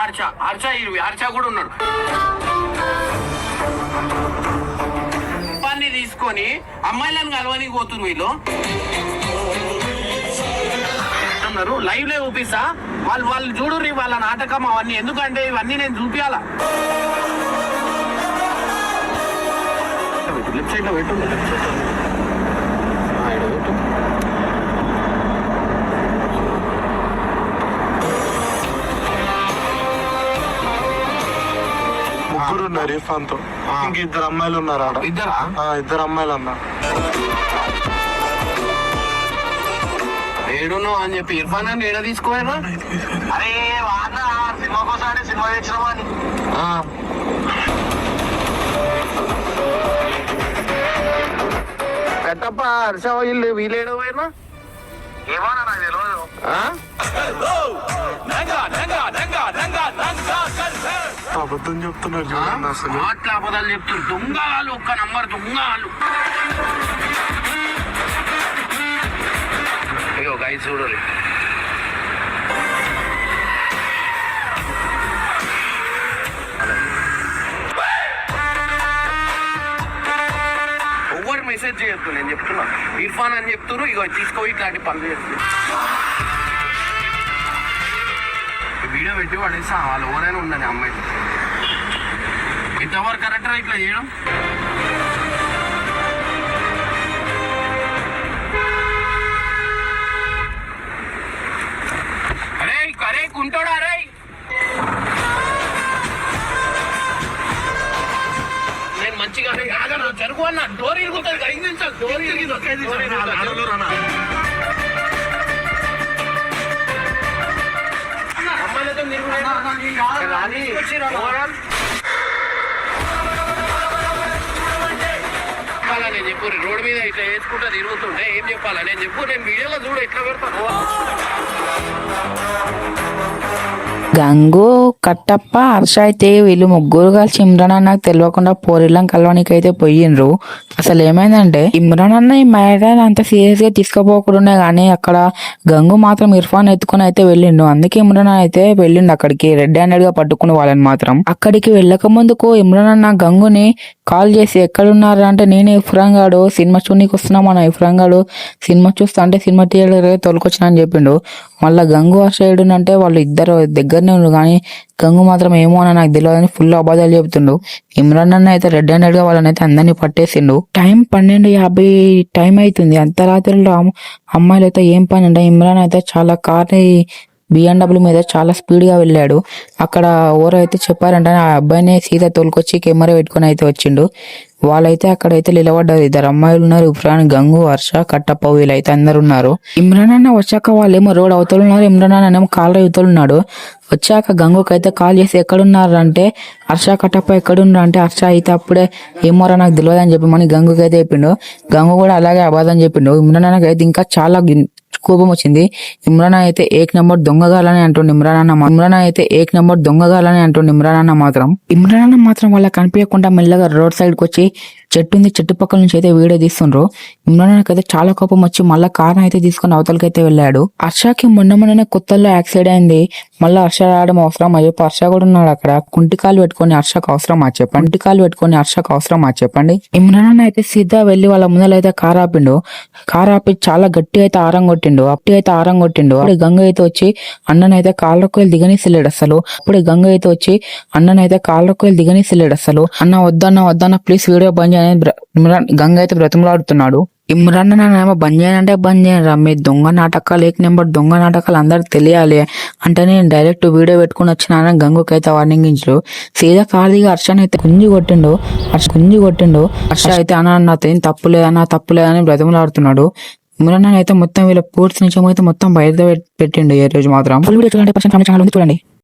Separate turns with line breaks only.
హర్ష హర్ష ఇరవై హర్ష కూడా ఉన్నాడు. పని తీసుకొని అమ్మాయిలను కలవనికి పోతుంది వీళ్ళు. అన్నారు లైవ్లో చూపిస్తా వాళ్ళు వాళ్ళు చూడుర్రి వాళ్ళ నాటకం అవన్నీ. ఎందుకంటే ఇవన్నీ నేను చూపించాలా లెఫ్ట్ సైడ్లో పెట్టు
ఉన్నారు
ఇర్ఫాన్తో.
ఇంక ఇద్దరు అమ్మాయిలు ఉన్నారు ఆడ.
ఇద్దరా?
ఆ, ఇద్దరు అమ్మాయిలు అన్న.
ఏడును అని చెప్పి ఇర్ఫాన్ అని ఏడ తీసుకోవాలా
అరే వాన సినిమా కోసం సినిమా తెచ్చినామా అని.
కట్టప్ప హర్ష వీళ్ళు వీళ్ళేడో పోయినా
ఏమన్నా నాకు తెలియదు అబద్ధం చెప్తున్నారు చూడండి అసలు.
అట్లా అబద్ధాలు చెప్తున్నారు. దొంగలు ఒక్క నంబర్ దొంగలు. అయ్యో గైస్ చూడాలి ఎవరు మెసేజ్ చేయొద్దు నేను చెప్తున్నా. ఇర్ఫాన్ అని చెప్తున్నారు ఇగో తీసుకో ఇట్లాంటి పనులు చేస్తున్నారు. వీడియో పెట్టి పడేసా వాళ్ళు ఎవరైనా ఉండని అమ్మాయి ఇంతవరకు కరెక్ట్ ఇట్లా చేయడం? అరే అరే కుంటోడా అరే! నేను మంచిగా జరుగు అన్న. డోర్ ఇరుగుతుంది. ఐదు నిమిషాలు. డోర్ ఇరుగుతుంది. తిరుగుడు. ఓవరాల్. చెప్పాలా నేను చెప్పు రోడ్ మీద ఇట్లా వేసుకుంటా తిరుగుతుంటే ఏం చెప్పాలా నేను చెప్పు నేను వీడియోలో చూడు ఎట్లా పెడతాను
గంగు కట్టప్ప హర్ష అయితే వీళ్ళు ముగ్గురు కలిసి ఇమ్రాన్ అన్నకు తెలియకుండా పోరిల్లం కలవనికి అయితే పోయిండ్రు. అసలు ఏమైందంటే ఇమ్రాన్ అన్న ఈ మ్యాటర్ అంత సీరియస్గా తీసుకోపోకుండా కానీ అక్కడ గంగు మాత్రం ఇర్ఫాన్ ఎత్తుకుని అయితే వెళ్ళిండు. అందుకే ఇమ్రాన్ అయితే వెళ్ళిండు అక్కడికి. రెడ్ హ్యాండెడ్గా పట్టుకుని వాళ్ళని మాత్రం. అక్కడికి వెళ్ళక ముందుకు ఇమ్రాన్ అన్న గంగుని కాల్ చేసి ఎక్కడున్నారు అంటే నేను ఇఫ్రాన్ గాడు సినిమా చూడనీకి వస్తున్నామన్న మన గాడు సినిమా చూస్తా అంటే సినిమా థియేటర్ తొలకొచ్చిన అని చెప్పిండు. మళ్ళీ గంగు హర్ష అంటే వాళ్ళు ఇద్దరు దగ్గరనే ఉన్నారు కానీ గంగు మాత్రం ఏమో అని నాకు తెలియదని ఫుల్ అబద్ధాలు చెబుతుండు ఇమ్రాన్ అన్న అయితే రెడ్ హ్యాండెడ్గా వాళ్ళని అయితే అందరినీ పట్టేసిండు. టైం పన్నెండు యాభై టైం అవుతుంది అంత రాత్రిలో అమ్మాయిలు అయితే ఏం పని అంటే ఇమ్రాన్ అయితే చాలా కార్ని బిఎండబ్ల్యూ మీద చాలా స్పీడ్గా వెళ్ళాడు. అక్కడ ఎవరైతే అయితే చెప్పారంటే ఆ అబ్బాయిని సీత తోలుకొచ్చి కెమెరా పెట్టుకొని అయితే వచ్చిండు. వాళ్ళైతే అక్కడైతే నిలబడ్డారు. ఇద్దరు అమ్మాయిలు ఉన్నారు. ఇఫ్రాన్ గంగు హర్ష కట్టప్ప వీళ్ళైతే అందరు ఉన్నారు. ఇమ్రాన్ అన్న వచ్చాక వాళ్ళేమో రోడ్ అవతలు ఉన్నారు. ఇమ్రాన్ అన్న ఏమో కాళ్ళ యువతలు ఉన్నాడు. వచ్చాక గంగుకి అయితే కాల్ చేసి ఎక్కడున్నారు అంటే హర్ష కట్టప్ప ఎక్కడున్నారు అంటే హర్ష అయితే అప్పుడే ఏమోరా నాకు తెలియదు అని చెప్పి మన గంగుకి అయితే చెప్పిండు. గంగు కూడా అలాగే అబద్ధం చెప్పిండు. ఇమ్రాన్ అన్నకి అయితే ఇంకా చాలా కోపం వచ్చింది. ఇమ్రాన్ అయితే ఏక్ నెంబర్ దొంగగాలని అంటూ ఇమ్రాన్ అన్న ఇమ్రాన్ అయితే ఏక్ నెంబర్ దొంగగాలని అంటుండు ఇమ్రాన్ అన్న మాత్రం. ఇమ్రాన్ అన్న మాత్రం వాళ్ళ కనిపించకుండా మెల్లగా రోడ్ సైడ్కి వచ్చి చెట్టు ఉంది చెట్టు పక్కల నుంచి అయితే వీడియో తీస్తుండ్రు. ఇమ్రాన్ అన్నకి అయితే చాలా కోపం వచ్చి మళ్ళీ కార్ అయితే తీసుకుని అవతలకి అయితే వెళ్ళాడు. హర్షకి మొన్న మొన్ననే కొత్తల్లో యాక్సిడెంట్ అయింది. మళ్ళీ హర్ష రావడం అవసరం. అయ్యో హర్ష కూడా ఉన్నాడు అక్కడ. కుంటికాలు పెట్టుకొని హర్షకు అవసరం ఆ చెప్పండి. కుంటికాలు పెట్టుకొని హర్షకు అవసరం ఆ చెప్పండి. ఇమ్రాన్ అన్న అయితే సీదా వెళ్ళి వాళ్ళ ముందర అయితే కార్ ఆపిండు. కార్ ఆపి చాలా గట్టి అయితే ఆరం కొట్టిండు. అప్పటి అయితే ఆరం కొట్టిండు. అప్పుడు గంగ అయితే వచ్చి అన్ననైతే కాళ్ళకు వెళ్ళి అసలు. అప్పుడు గంగ అయితే వచ్చి అన్ననైతే కాళ్ళకు వెళ్ళి అసలు. అన్న వద్దన్న వద్దన్న ప్లీజ్ వీడియో బంద్ చేయని గంగ అయితే బ్రతిమలాడుతున్నాడు. ఇమ్రాన్ నానేమో బంద్ చేయాలంటే బంద్ చేయరా మీ దొంగ నాటకాలు ఏక నెంబర్ దొంగ నాటకాలు అందరికి తెలియాలి. అంటే నేను డైరెక్ట్ వీడియో పెట్టుకుని వచ్చినానని గంగుకి అయితే వార్నింగ్ ఇచ్చారు సీదా ఖాళీగా హర్షన్ అయితే కుంజి కొట్టిండు. హర్ష కుంజి కొట్టిండు. హర్ష అయితే అన్న నాతో తప్పులే అన్న తప్పులే అని బ్రతిమలాడుతున్నాడు. మురన్న అయితే మొత్తం వీళ్ళ పూర్తి నుంచి అయితే మొత్తం బయట పెట్- పెట్టిండు ఈ రోజు మాత్రం. ఫుల్ వీడియో చూడండి పర్సెంట్ ఛానల్ ఉంది చూడండి.